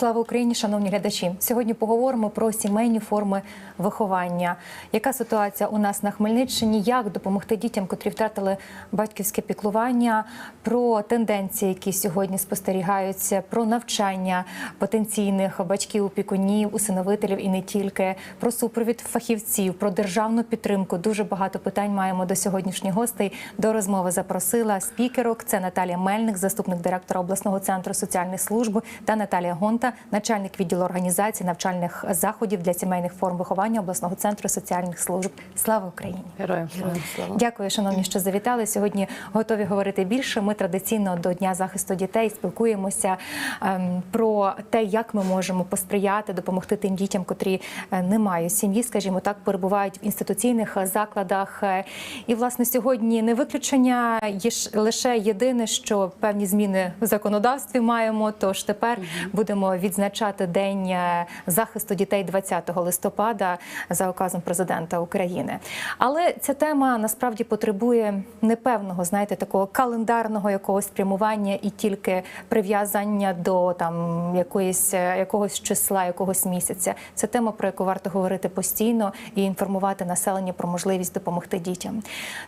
Слава Україні, шановні глядачі. Сьогодні поговоримо про сімейні форми виховання. Яка ситуація у нас на Хмельниччині? Як допомогти дітям, котрі втратили батьківське піклування? Про тенденції, які сьогодні спостерігаються, про навчання потенційних батьків, опікунів, усиновителів і не тільки, про супровід фахівців, про державну підтримку. Дуже багато питань маємо до сьогоднішніх гостей. До розмови запросила спікерок. Це Наталія Мельник, заступник директора обласного центру соціальних служб, та Наталія Гонта, начальник відділу організації навчальних заходів для сімейних форм виховання обласного центру соціальних служб. Слава Україні! Героям слава. Дякую, шановні, що завітали. Сьогодні готові говорити більше. Ми традиційно до Дня захисту дітей спілкуємося ем, про те, як ми можемо посприяти, допомогти тим дітям, котрі е, не мають сім'ї, скажімо так, перебувають в інституційних закладах. Е, І власне сьогодні не виключення є лише єдине, що певні зміни в законодавстві маємо. Тож тепер будемо відзначати день е, захисту дітей 20 листопада за указом президента України. Але ця тема насправді потребує непевного, знаєте, такого календарного якогось спрямування і тільки прив'язання до там якоїсь е, якогось числа, якогось місяця. Це тема, про яку варто говорити постійно і інформувати населення про можливість допомогти дітям.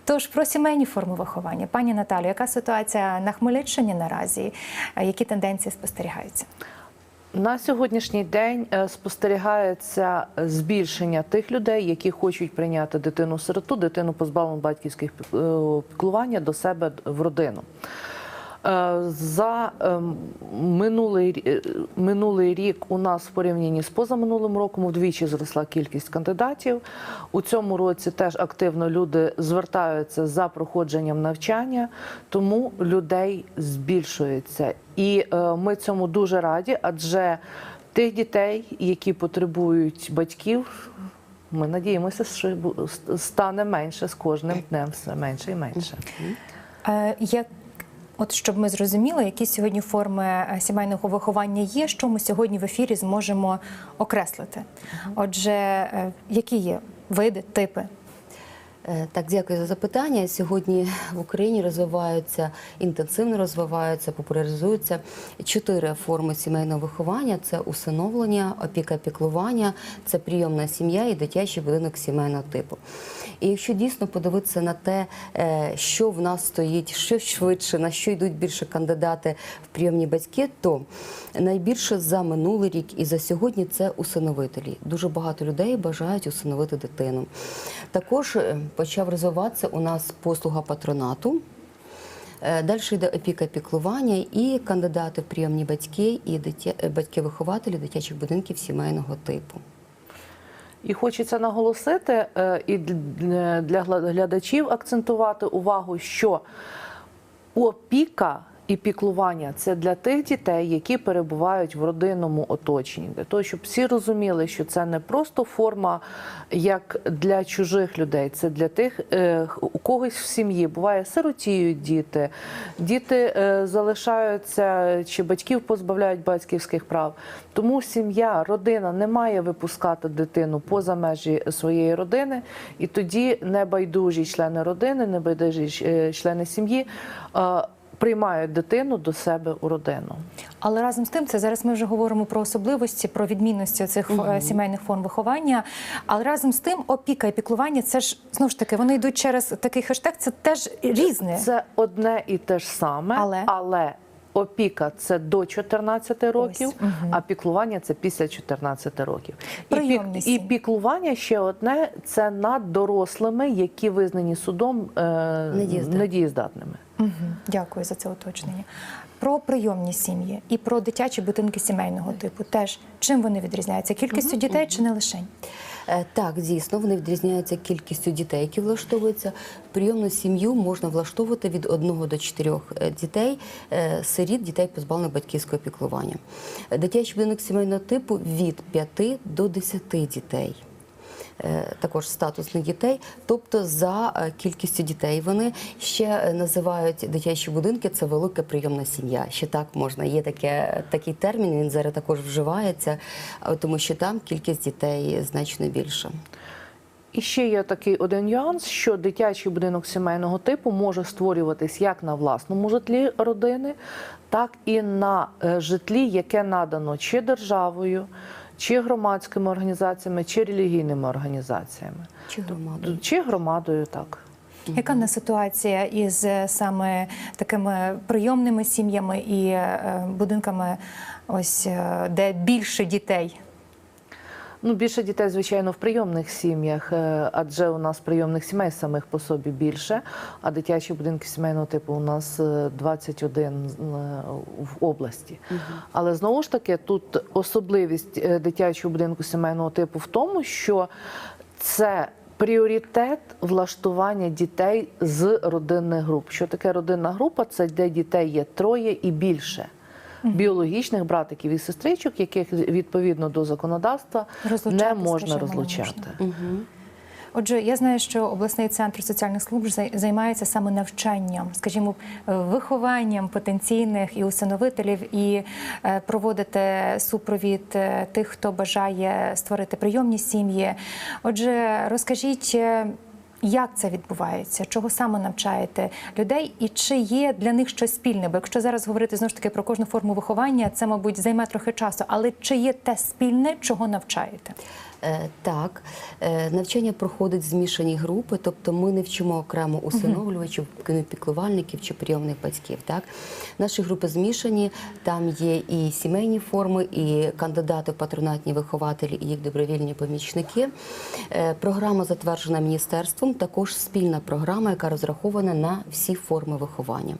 Тож про сімейні форми виховання, пані Наталю, яка ситуація на Хмельниччині наразі? Е, Які тенденції спостерігаються? На сьогоднішній день е, спостерігається збільшення тих людей, які хочуть прийняти дитину сироту, дитину позбавлену батьківських е, піклування до себе в родину. Е, За ем, минулий, е, минулий рік у нас в порівнянні з позаминулим роком вдвічі зросла кількість кандидатів. У цьому році теж активно люди звертаються за проходженням навчання, тому людей збільшується. І е, ми цьому дуже раді, адже тих дітей, які потребують батьків, ми надіємося, що стане менше з кожним днем, все менше і менше. Як От щоб ми зрозуміли, які сьогодні форми е, сімейного виховання є, що ми сьогодні в ефірі зможемо окреслити. Отже, е, які є види, типи? Е, Так, дякую за запитання. Сьогодні в Україні розвиваються інтенсивно розвиваються, популяризуються чотири форми сімейного виховання: це усиновлення, опіка піклування, це прийомна сім'я і дитячий будинок сімейного типу. І якщо дійсно подивитися на те, е, що в нас стоїть, що швидше, на що йдуть більше кандидати в прийомні батьки, то найбільше за минулий рік і за сьогодні це усиновителі. Дуже багато людей бажають усиновити дитину. Також е, почав розвиватися у нас послуга патронату. Е, Далі йде опіка піклування і кандидати в прийомні батьки і е, батьки-вихователі дитячих будинків сімейного типу. І хочеться наголосити е, і для для глядачів акцентувати увагу, що опіка і піклування це для тих дітей, які перебувають в родинному оточенні, для того, щоб всі розуміли, що це не просто форма як для чужих людей, це для тих, е, у когось в сім'ї буває сиротіють діти, діти е, залишаються чи батьків позбавляють батьківських прав. Тому сім'я, родина не має випускати дитину поза межі своєї родини, і тоді небайдужі члени родини, небайдужі е, члени сім'ї. Приймають дитину до себе у родину. Але разом з тим, це зараз ми вже говоримо про особливості, про відмінності цих е, сімейних форм виховання. Але разом з тим, опіка і піклування це ж знову ж таки вони йдуть через такий хештег. Це теж різне. Це одне і те ж саме, Але? але. опіка це до 14 років, мгм. а піклування це після 14 років. І, пік, і піклування ще одне це над дорослими, які визнані судом е, Недієздатними. Угу. Дякую за це уточнення. Про прийомні сім'ї і про дитячі будинки сімейного типу. Теж чим вони відрізняються? Кількістю дітей чи не лише? Е, Так, дійсно, вони відрізняються кількістю дітей, які влаштовуються. Прийомну сім'ю можна влаштовувати від одного до чотирьох е, дітей, е, сиріт, дітей позбавлених батьківського піклування. Дитячий будинок сімейного типу від 5 до 10 дітей. Е, Також статусних дітей, тобто за е, кількістю дітей вони ще е, називають дитячі будинки. Це велика прийомна сім'я. Ще так можна. Є таке такий термін. Він зараз також вживається, тому що там кількість дітей значно більша. І ще є такий один нюанс, що дитячий будинок сімейного типу може створюватись як на власному житлі родини, так і на житлі, яке надано чи державою, чи громадськими організаціями, чи релігійними організаціями, Чи громаду? чи громадою, так. Яка не ситуація із е, саме такими прийомними сім'ями і е, будинками, ось е, де більше дітей? Ну, більше дітей, звичайно, в прийомних сім'ях, е, адже у нас прийомних сімей самих по собі більше, а дитячі будинки сімейного типу у нас е, 21 е, в області. Але знову ж таки, тут особливість е, дитячого будинку сімейного типу в тому, що це пріоритет влаштування дітей з родинних груп. Що таке родинна група? Це де дітей є троє і більше. Біологічних братиків і сестричок, яких відповідно до законодавства не можна скажімо, не розлучати. можна. Отже, я знаю, що обласний центр соціальних служб зай- займається саме навчанням, скажімо, е, вихованням потенційних і усиновителів, і е, проводите супровід е, тих, хто бажає створити прийомні сім'ї. Отже, розкажіть. Як це відбувається? Чого саме навчаєте людей, і чи є для них щось спільне? Бо якщо зараз говорити знову ж таки про кожну форму виховання, це мабуть займе трохи часу. Але чи є те спільне, чого навчаєте? Е, Так, Е, навчання проходить змішані групи, тобто ми не вчимо окремо усиновлювачів, піклувальників чи прийомних батьків. Так, наші групи змішані. Там є і сімейні форми, і кандидати в патронатні вихователі, і їх добровільні помічники. Е, Програма затверджена міністерством. Також спільна програма, яка розрахована на всі форми виховання.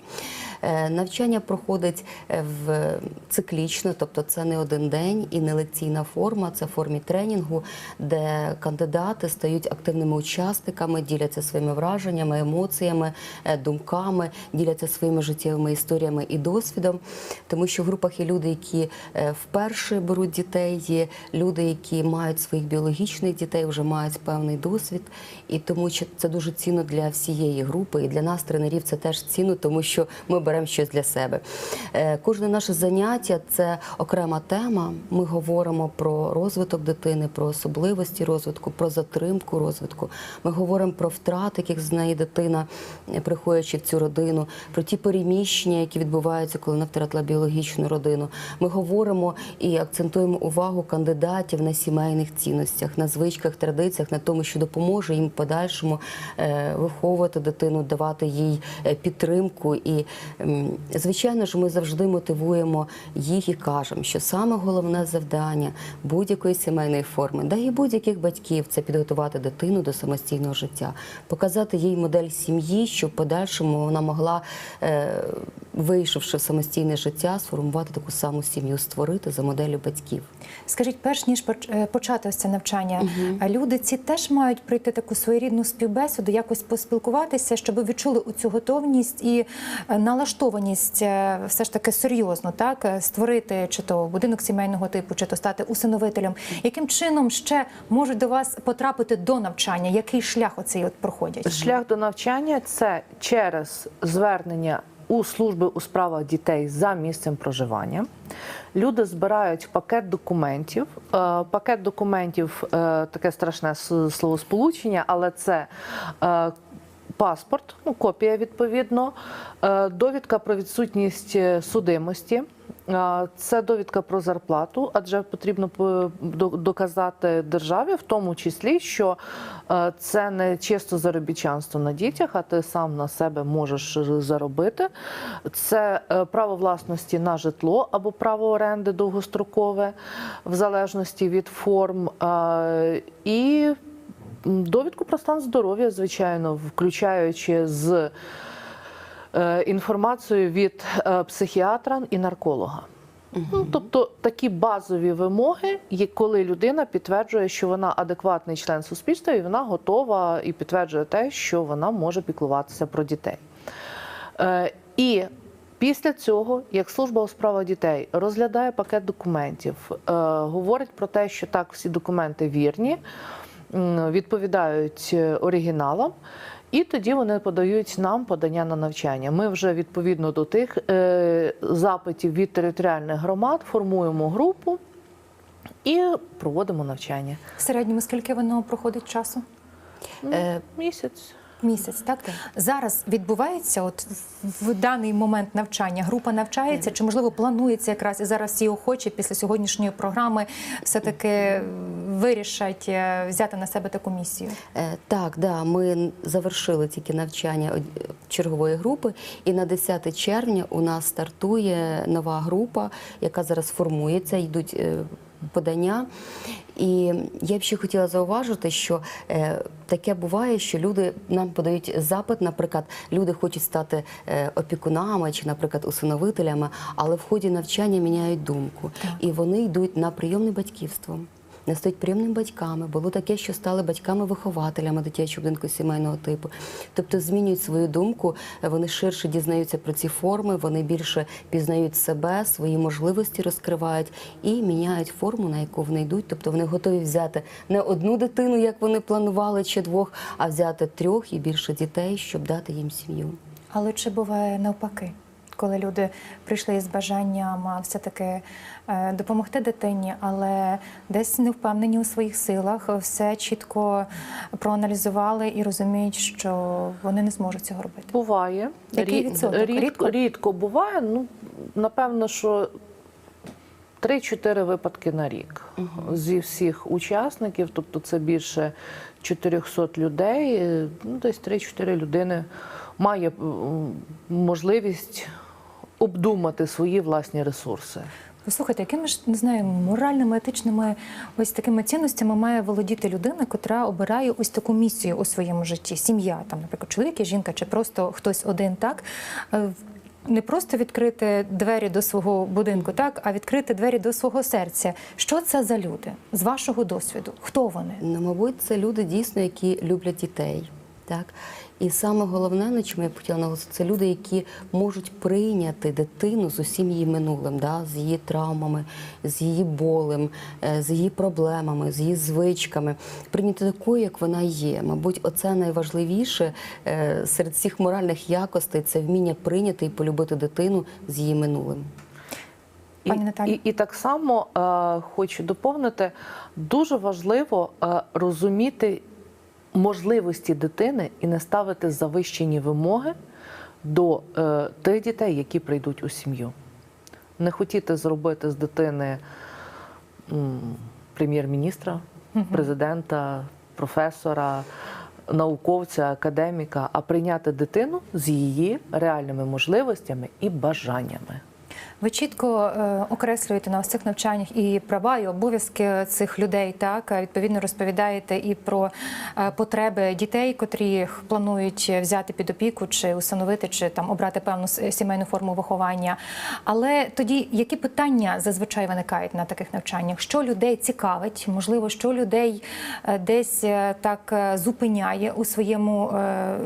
Е, Навчання проходить е, в циклічно, тобто це не один день і не лекційна форма, це в формі тренінгу, де кандидати стають активними учасниками, діляться своїми враженнями, емоціями, е, думками, діляться своїми життєвими історіями і досвідом. Тому що в групах є люди, які вперше беруть дітей, є люди, які мають своїх біологічних дітей, вже мають певний досвід. І тому це дуже цінно для всієї групи, і для нас, тренерів, це теж цінно, тому що ми беремо щось для себе. Е, Кожне наше заняття це окрема тема. Ми говоримо про розвиток дитини, про особливості розвитку, про затримку розвитку. Ми говоримо про втрати, яких знає дитина, е, приходячи в цю родину, про ті переміщення, які відбуваються, коли вона втратила біологічну родину. Ми говоримо і акцентуємо увагу кандидатів на сімейних цінностях, на звичках, традиціях, на тому, що допоможе їм подальшому е, виховувати дитину, давати їй підтримку. І, звичайно ж, ми завжди мотивуємо їх і кажемо, що саме головне завдання будь-якої сімейної форми, да і будь-яких батьків це підготувати дитину до самостійного життя, показати їй модель сім'ї, щоб в подальшому вона могла, е, вийшовши в самостійне життя, сформувати таку саму сім'ю, створити за моделлю батьків. Скажіть, перш ніж е, почати ось це навчання, а люди ці теж мають пройти таку своєрідну співбесіду, якось поспілкуватися, щоб відчули цю готовність і е, налаштованість е, все ж таки серйозно, так створити чи то будинок сімейного типу, чи то стати усиновителем. Яким чином ще можуть до вас потрапити до навчання? Який шлях оцей от проходять? Шлях до навчання це через звернення у служби у справах дітей за місцем проживання. Люди збирають пакет документів. Е, Пакет документів е, таке страшне словосполучення, але це е, паспорт, ну, копія відповідно, довідка про відсутність судимості. Е, Це довідка про зарплату, адже потрібно доказати державі, в тому числі, що е, це не чисто заробітчанство на дітях, а ти сам на себе можеш заробити. Це е, право власності на житло або право оренди довгострокове, в залежності від форм. е, І довідку про стан здоров'я, звичайно, включаючи з е, інформацією від е, психіатра і нарколога. Ну, тобто такі базові вимоги, коли людина підтверджує, що вона адекватний член суспільства, і вона готова і підтверджує те, що вона може піклуватися про дітей. Е, і після цього, як служба у справах дітей розглядає пакет документів, е, говорить про те, що так, всі документи вірні, відповідають е, оригіналам. І тоді вони подають нам подання на навчання. Ми вже відповідно до тих е, запитів від територіальних громад формуємо групу і проводимо навчання. В середньому скільки воно проходить часу? Е, Місяць. Місяць, так зараз відбувається, от в- даний момент навчання. Група навчається, чи можливо планується якраз і зараз всі охочі після сьогоднішньої програми все таки вирішать е, взяти на себе таку місію. Е, Так, да, ми завершили тільки навчання чергової групи, і на 10 червня у нас стартує нова група, яка зараз формується, йдуть е, подання. І я б ще хотіла зауважити, що е, таке буває, що люди нам подають запит, наприклад, люди хочуть стати е, опікунами чи, наприклад, усиновителями, але в ході навчання міняють думку, і вони йдуть на прийомне батьківство не стають прийомними батьками. Було таке, що стали батьками-вихователями дитячого будинку сімейного типу. Тобто змінюють свою думку, вони ширше дізнаються про ці форми, вони більше пізнають себе, свої можливості розкривають і міняють форму, на яку вони йдуть. Тобто вони готові взяти не одну дитину, як вони планували, чи двох, а взяти трьох і більше дітей, щоб дати їм сім'ю. Але чи буває навпаки, коли люди прийшли із бажанням все-таки е, допомогти дитині, але десь не впевнені у своїх силах, все чітко проаналізували і розуміють, що вони не зможуть цього робити. Буває. Який відсоток? Рідко, Рідко? рідко буває. Ну, напевно, що 3-4 випадки на рік зі всіх учасників, тобто це більше 400 людей, е, ну, десь 3-4 людини має можливість обдумати свої власні ресурси. Послухайте, якими ж не знаю, моральними, етичними ось такими цінностями має володіти людина, котра обирає ось таку місію у своєму житті. Сім'я, там, наприклад, чоловік і жінка, чи просто хтось один, так Е, не просто відкрити двері до свого будинку, так, а відкрити двері до свого серця. Що це за люди з вашого досвіду? Хто вони? Ну, мабуть, це люди дійсно, які люблять дітей. Так? І саме головне, на чому я б хотіла наголосити, це люди, які можуть прийняти дитину з усім її минулим, да? з її травмами, з її болем, е, з її проблемами, з її звичками, прийняти такою, як вона є. Мабуть, оце найважливіше е, серед всіх моральних якостей це вміння прийняти і полюбити дитину з її минулим. І, Пані Наталі. і, і так само е, хочу доповнити, дуже важливо е, розуміти можливості дитини і не ставити завищені вимоги до е, тих дітей, які прийдуть у сім'ю. Не хотіти зробити з дитини прем'єр-міністра, президента, професора, науковця, академіка, а прийняти дитину з її реальними можливостями і бажаннями. Ви чітко е, окреслюєте на ось цих навчаннях і права, і обов'язки цих людей. Так Е, відповідно розповідаєте і про е, потреби дітей, котрі планують взяти під опіку, чи усиновити, чи там обрати певну сімейну форму виховання. Але тоді які питання зазвичай виникають на таких навчаннях? Що людей цікавить? Можливо, що людей десь так зупиняє у своєму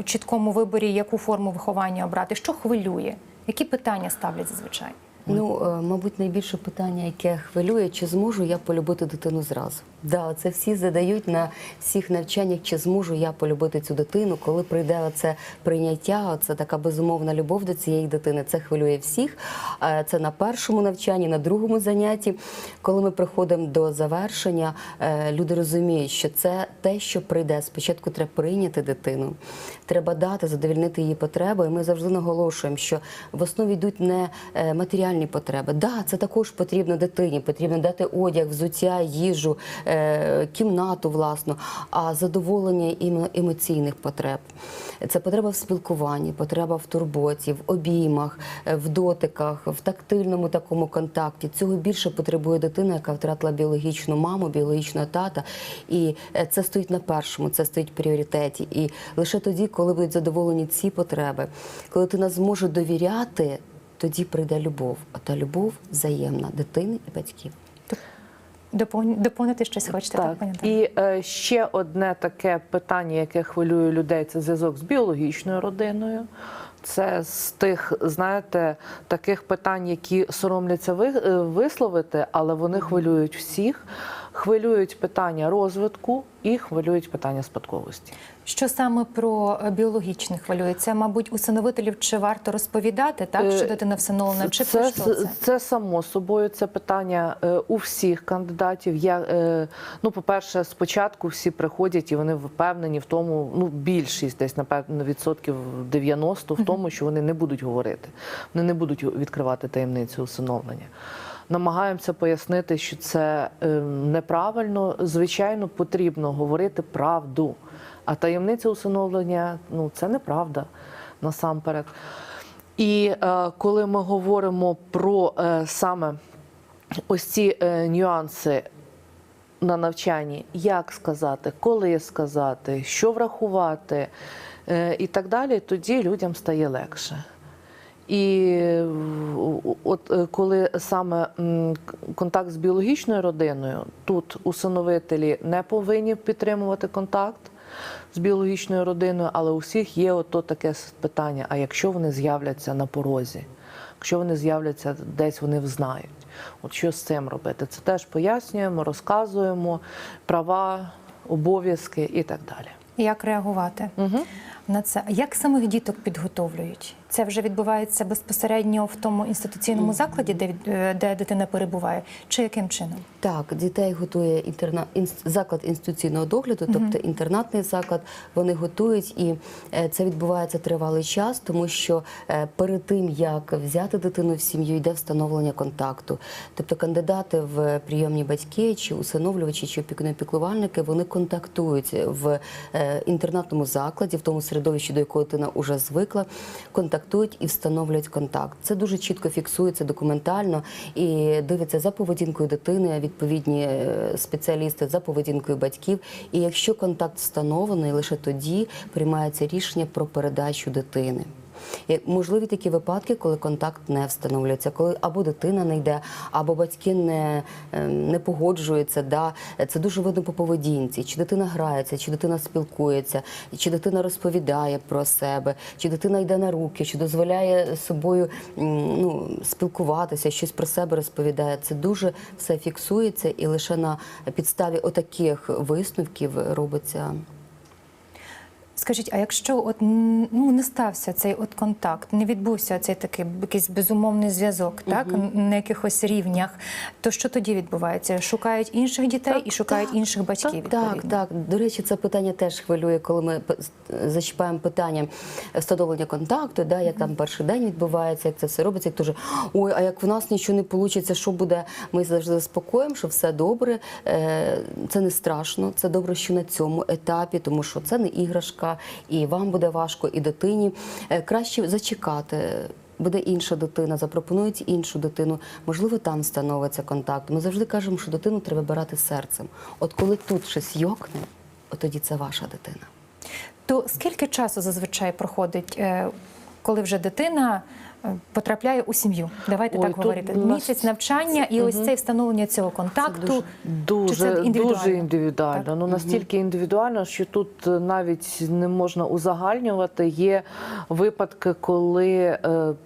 чіткому виборі, яку форму виховання обрати? Що хвилює? Які питання ставлять зазвичай? Ну, е, мабуть, найбільше питання, яке хвилює, чи зможу я полюбити дитину зразу? Да, це всі задають на всіх навчаннях, чи зможу я полюбити цю дитину, коли прийде оце прийняття, оце така безумовна любов до цієї дитини. Це хвилює всіх. Е, Це на першому навчанні, на другому занятті. Коли ми приходимо до завершення, е, люди розуміють, що це те, що прийде. Спочатку треба прийняти дитину, треба дати, задовільнити її потреби. І ми завжди наголошуємо, що в основі йдуть не е, матеріальні потреби. Да, це також потрібно дитині. Потрібно дати одяг, взуття, їжу, е, кімнату власну, а задоволення іме- емоційних потреб. Це потреба в спілкуванні, потреба в турботі, в обіймах, е, в дотиках, в тактильному такому контакті. Цього більше потребує дитина, яка втратила біологічну маму, біологічного тата. І це стоїть на першому, це стоїть в пріоритеті. І лише тоді, коли будуть задоволені ці потреби, коли дитина зможе довіряти, тоді прийде любов. А та любов взаємна дитини і батьків. Допов- Доповнити щось хочете, так, Так, і е, ще одне таке питання, яке хвилює людей, це зв'язок з біологічною родиною. Це з тих, знаєте, таких питань, які соромляться ви- е, висловити, але вони хвилюють всіх. Хвилюють питання розвитку і хвилюють питання спадковості. Що саме про е, біологічних хвилює? Це, мабуть, усиновителів чи варто розповідати, так що Е, дитина всиновлена, чи це, що це? це само собою. Це питання е, у всіх кандидатів. Я е, ну, по-перше, спочатку всі приходять і вони впевнені в тому, ну більшість десь напевно відсотків 90 в тому, що вони не будуть говорити, вони не будуть відкривати таємницю усиновлення. Намагаємося пояснити, що це е, неправильно. Звичайно, потрібно говорити правду. А таємниця усиновлення ну це неправда насамперед. І е, коли ми говоримо про е, саме ось ці е, нюанси на навчанні, як сказати, коли сказати, що врахувати е, і так далі, тоді людям стає легше. І е, от е, коли саме контакт з біологічною родиною, тут усиновителі не повинні підтримувати контакт з біологічною родиною, але у всіх є ото таке питання: а якщо вони з'являться на порозі, якщо вони з'являться десь, вони взнають. От що з цим робити? Це теж пояснюємо, розказуємо права, обов'язки і так далі. Як реагувати Угу. На це? Як самих діток підготовлюють? Це вже відбувається безпосередньо в тому інституційному закладі, де, е, де дитина перебуває, чи яким чином? Так, дітей готує інтерна... заклад інституційного догляду, тобто інтернатний заклад. Вони готують, і е, це відбувається тривалий час, тому що е, перед тим як взяти дитину в сім'ю, йде встановлення контакту. Тобто кандидати в прийомні батьки чи усиновлювачі, чи опікуни-піклувальники, вони контактують в інтернатному закладі, в тому середовищі, до якого дитина вже звикла, контактують і встановлюють контакт. Це дуже чітко фіксується документально і дивиться за поведінкою дитини, відповідні е, спеціалісти за поведінкою батьків. І якщо контакт встановлений, лише тоді приймається рішення про передачу дитини. Можливі такі випадки, коли контакт не встановлюється, коли або дитина не йде, або батьки не, е, не погоджуються. Да? Це дуже видно по поведінці. Чи дитина грається, чи дитина спілкується, чи дитина розповідає про себе, чи дитина йде на руки, чи дозволяє собою ну, спілкуватися, щось про себе розповідає. Це дуже все фіксується, і лише на підставі отаких висновків робиться. Скажіть, а якщо от ну не стався цей от контакт, не відбувся цей такий якийсь безумовний зв'язок, так на якихось рівнях, то що тоді відбувається? Шукають інших дітей Так, і шукають так, інших батьків. Так, відповідно? так. До речі, це питання теж хвилює, коли ми зачіпаємо питання встановлення контакту, да, як там перший день відбувається, як це все робиться. Як дуже ой, а як в нас нічого не вийде, що буде? Ми завжди заспокоїмо, що все добре. Е, Це не страшно. Це добре, що на цьому етапі, тому що це не іграшка, і вам буде важко, і дитині Е, краще зачекати. Буде інша дитина, запропонують іншу дитину. Можливо, там становиться контакт. Ми завжди кажемо, що дитину треба брати серцем. От коли тут щось йокне, от тоді це ваша дитина. То скільки часу зазвичай проходить, е, коли вже дитина потрапляє у сім'ю? Давайте Ой, так говорити. нас- Місяць навчання і ось це встановлення цього контакту. дуже- Чи це індивідуально? дуже індивідуально. Так. Ну настільки індивідуально, що тут е, навіть не можна узагальнювати. Є випадки, коли е,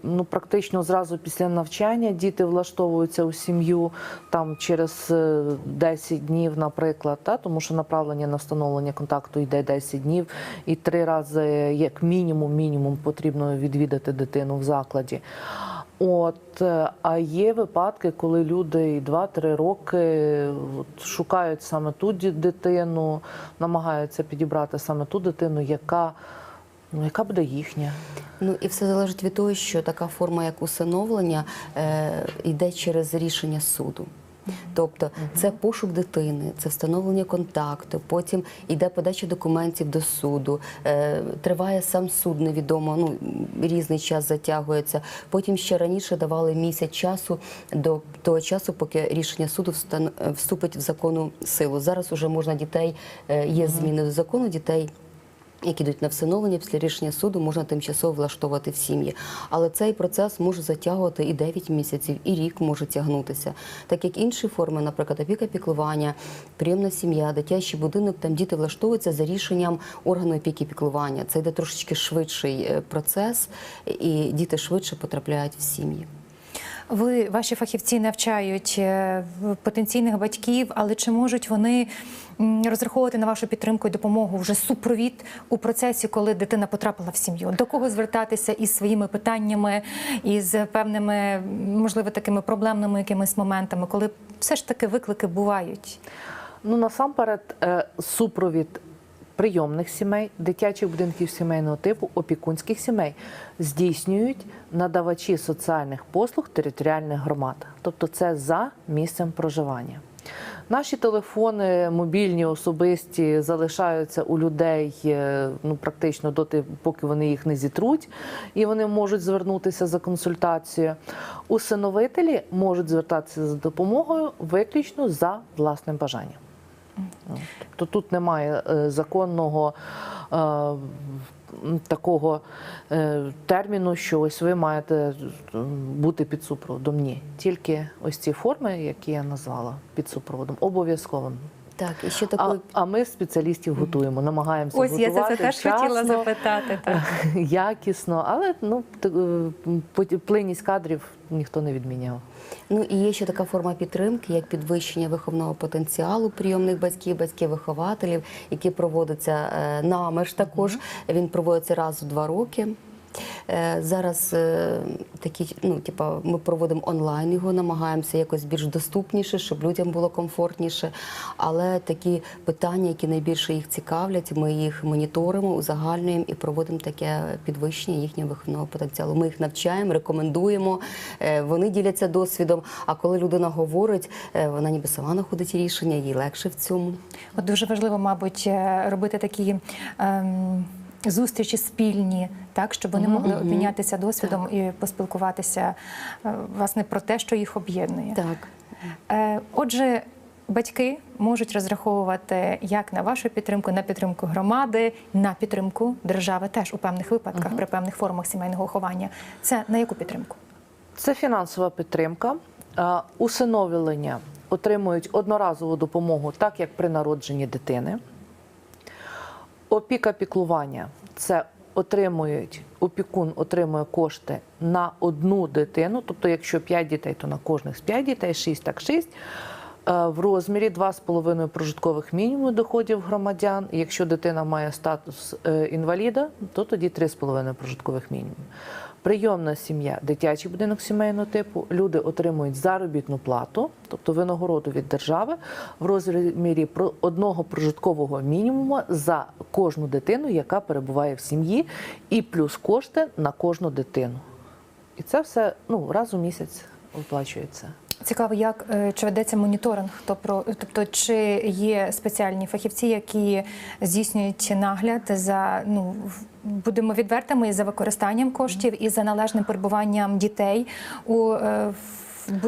ну практично зразу після навчання діти влаштовуються у сім'ю там через е, 10 днів, наприклад, та тому що направлення на встановлення контакту йде 10 днів, і три рази, як мінімум, мінімум потрібно відвідати дитину в закладі. От, е, а є випадки, коли люди і 2-3 роки от, шукають саме ту дитину, намагаються підібрати саме ту дитину, яка, ну, яка буде їхня. Ну і все залежить від того, що така форма, як усиновлення, е, йде через рішення суду. Тобто це пошук дитини, це встановлення контакту, потім йде подача документів до суду, е, триває сам суд, невідомо, ну різний час затягується. Потім ще раніше давали місяць часу до того часу, поки рішення суду вступить в законну силу. Зараз уже можна дітей, е, є зміни до закону, дітей які йдуть на всиновлення після рішення суду, можна тимчасово влаштовувати в сім'ї. Але цей процес може затягувати і 9 місяців, і рік може тягнутися. Так як інші форми, наприклад, опіка піклування, прийомна сім'я, дитячий будинок, там діти влаштовуються за рішенням органу опіки піклування. Це йде трошечки швидший е, процес, і діти швидше потрапляють в сім'ї. Ви ваші фахівці навчають е, потенційних батьків, але чи можуть вони розраховувати на вашу підтримку і допомогу вже супровід у процесі, коли дитина потрапила в сім'ю? До кого звертатися із своїми питаннями, із певними, можливо, такими проблемними якимись моментами, коли все ж таки виклики бувають? Ну насамперед, е, супровід прийомних сімей, дитячих будинків сімейного типу, опікунських сімей здійснюють надавачі соціальних послуг територіальних громад, тобто це за місцем проживання. Наші телефони, мобільні, особисті, залишаються у людей е, ну практично доти, поки вони їх не зітруть, і вони можуть звернутися за консультацією. Усиновителі можуть звертатися за допомогою виключно за власним бажанням. Тобто тут немає е, законного е, такого е, терміну, що ось ви маєте бути під супроводом. Ні, тільки ось ці форми, які я назвала під супроводом, обов'язковим. Так, і ще А, а ми спеціалістів готуємо, намагаємося Ось я готувати це теж вчасно, хотіла запитати. Так. якісно, але ну е, плинність кадрів ніхто не відміняв. Ну і є ще така форма підтримки, як підвищення виховного потенціалу прийомних батьків, батьків-вихователів, який проводиться е, нами ж також. Він проводиться раз у два роки. Е, Зараз е, такі, ну, типа, ми проводимо онлайн його, намагаємося якось більш доступніше, щоб людям було комфортніше. Але такі питання, які найбільше їх цікавлять, ми їх моніторимо, узагальнюємо і проводимо таке підвищення їхнього виховного потенціалу. Ми їх навчаємо, рекомендуємо, е, вони діляться досвідом. А коли людина говорить, вона ніби сама знаходить рішення, їй легше в цьому. От дуже важливо, мабуть, робити такі. Ем... Зустрічі спільні, так щоб вони могли обмінятися досвідом і поспілкуватися е, власне про те, що їх об'єднує. Так. Е, Отже, батьки можуть розраховувати як на вашу підтримку, на підтримку громади, на підтримку держави теж у певних випадках, при певних формах сімейного виховання. Це на яку підтримку? Це фінансова підтримка. Е, Усиновлення отримують одноразову допомогу, так як при народженні дитини. Опіка піклування це отримують, опікун отримує кошти на одну дитину, тобто, якщо 5 дітей, то на кожних з 5 дітей, 6 так 6, е, в розмірі 2,5 прожиткових мінімумів доходів громадян. Якщо дитина має статус е, інваліда, то тоді 3,5 прожиткових мінімумів. Прийомна сім'я, дитячий будинок сімейного типу, люди отримують заробітну плату, тобто винагороду від держави в розмірі одного прожиткового мінімуму за кожну дитину, яка перебуває в сім'ї, і плюс кошти на кожну дитину. І це все ну, раз у місяць виплачується. Цікаво, як е, чи ведеться моніторинг? Тобто, чи є спеціальні фахівці, які здійснюють нагляд за ну будемо відвертими і за використанням коштів і за належним перебуванням дітей у е,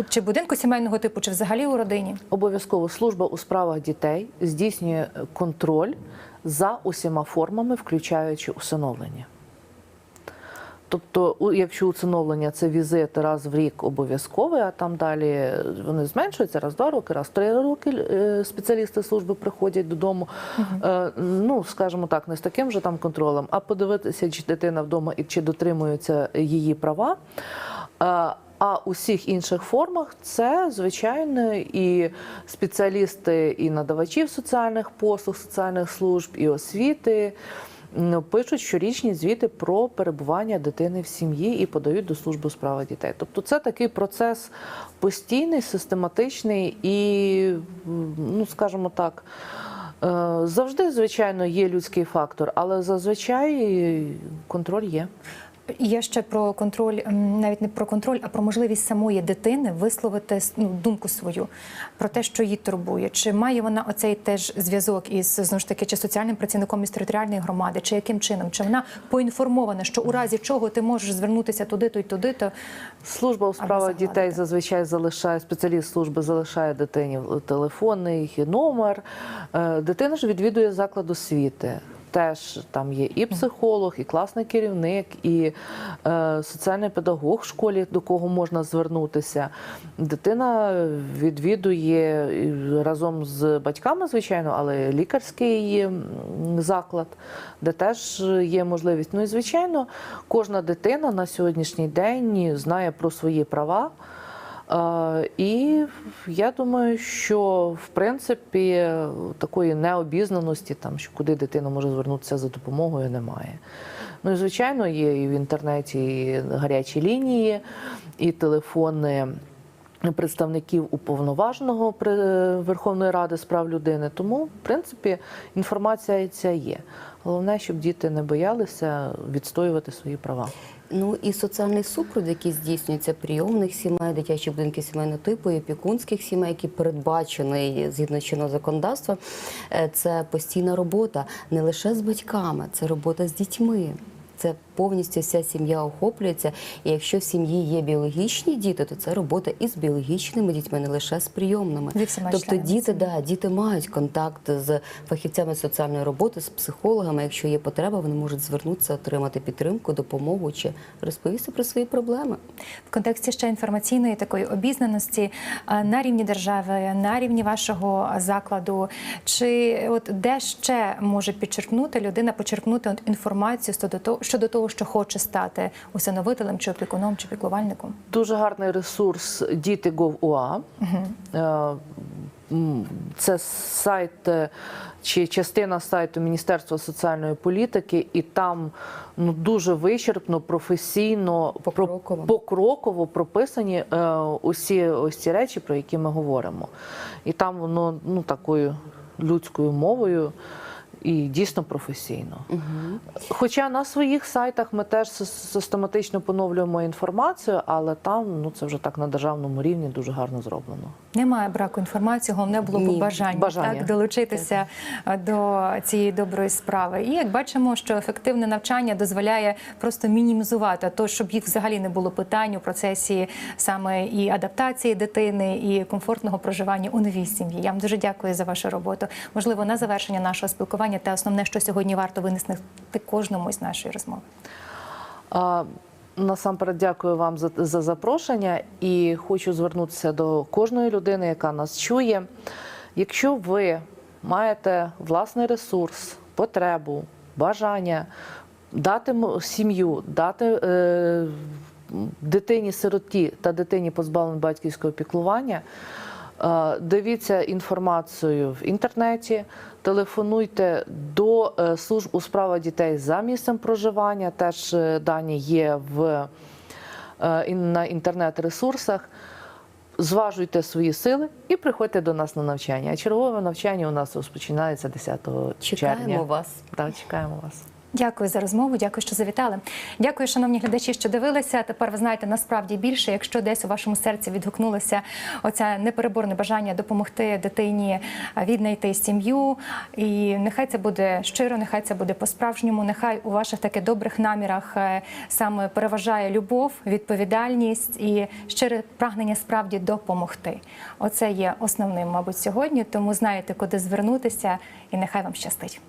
чи будинку сімейного типу, чи взагалі у родині? Обов'язково служба у справах дітей здійснює контроль за усіма формами, включаючи усиновлення. Тобто, якщо усиновлення це візит раз в рік обов'язковий, а там далі вони зменшуються раз в два роки, раз в три роки е, спеціалісти служби приходять додому. Е, Ну, скажімо так, не з таким же там контролем, а подивитися, чи дитина вдома і чи дотримуються її права. Е, А у всіх інших формах це звичайно і спеціалісти, і надавачів соціальних послуг, соціальних служб, і освіти. Пишуть щорічні звіти про перебування дитини в сім'ї і подають до служби справи дітей. Тобто це такий процес постійний, систематичний і, ну скажімо так, е, завжди, звичайно, є людський фактор, але зазвичай контроль є. Я ще про контроль, навіть не про контроль, а про можливість самої дитини висловити ну, думку свою про те, що її турбує. Чи має вона оцей теж зв'язок із знову ж таки чи соціальним працівником із територіальної громади, чи яким чином? Чи вона поінформована, що у разі чого ти можеш звернутися туди, то й туди, то Служба у справах дітей зазвичай залишає спеціаліст служби залишає дитині телефонний номер. Е, Дитина ж відвідує заклад освіти. Теж там є і психолог, і класний керівник, і е, соціальний педагог в школі, до кого можна звернутися. Дитина відвідує разом з батьками, звичайно, але лікарський заклад, де теж є можливість. Ну і звичайно, кожна дитина на сьогоднішній день знає про свої права. І я думаю, що в принципі такої необізнаності, там що куди дитина може звернутися за допомогою, немає. Ну і звичайно, є і в інтернеті і гарячі лінії, і телефони представників уповноваженого Верховної Ради з прав людини. Тому, в принципі, інформація ця є. Головне, щоб діти не боялися відстоювати свої права. Ну і соціальний супровід, який здійснюється прийомних сімей, дитячі будинки сімейного типу, і опікунських сімей, які передбачений згідно чинного законодавства, е, це постійна робота не лише з батьками, це робота з дітьми. Це повністю вся сім'я охоплюється. І якщо в сім'ї є біологічні діти, то це робота із біологічними дітьми, не лише з прийомними. Тобто діти, да, діти мають контакт з фахівцями соціальної роботи, з психологами. Якщо є потреба, вони можуть звернутися, отримати підтримку, допомогу чи розповісти про свої проблеми. в контексті ще інформаційної такої обізнаності на рівні держави, на рівні вашого закладу, чи от де ще може підчеркнути людина, почерпнути інформацію щодо того, щодо того, що хоче стати усиновителем, чи опікуном, чи піклувальником? Дуже гарний ресурс діти.gov.ua. Е, м, Це сайт е, чи частина сайту Міністерства соціальної політики, і там ну дуже вичерпно, професійно, Покроково. покроково прописані е, усі ось ці речі, про які ми говоримо. І там воно ну такою людською мовою. І дійсно професійно. Хоча на своїх сайтах ми теж систематично поновлюємо інформацію, але там ну це вже так на державному рівні дуже гарно зроблено. Немає браку інформації, головне було б бажання, Бажання. Так, долучитися е, до цієї доброї справи. І як бачимо, що ефективне навчання дозволяє просто мінімізувати то, щоб їх взагалі не було питань у процесі саме і адаптації дитини, і комфортного проживання у новій сім'ї. Я вам дуже дякую за вашу роботу. Можливо, на завершення нашого спілкування те основне, що сьогодні варто винести кожному з нашої розмови. А, Насамперед дякую вам за, за запрошення і хочу звернутися до кожної людини, яка нас чує. Якщо ви маєте власний ресурс, потребу, бажання дати сім'ю, дати е, дитині-сироті та дитині позбавленій батьківського піклування, Дивіться інформацію в інтернеті, телефонуйте до е, служб у справах дітей за місцем проживання. Теж е, дані є в, е, на інтернет-ресурсах. Зважуйте свої сили і приходьте до нас на навчання. А чергове навчання у нас розпочинається 10 Чекаємо червня. вас. Так, чекаємо вас. Дякую за розмову. Дякую, що завітали. Дякую, шановні глядачі, що дивилися. Тепер ви знаєте насправді більше. Якщо десь у вашому серці відгукнулося оце непереборне бажання допомогти дитині віднайти сім'ю, і нехай це буде щиро, нехай це буде по-справжньому. Нехай у ваших таких добрих намірах е, саме переважає любов, відповідальність і щире прагнення справді допомогти. Оце є основним, мабуть, сьогодні. Тому знаєте, куди звернутися, і нехай вам щастить.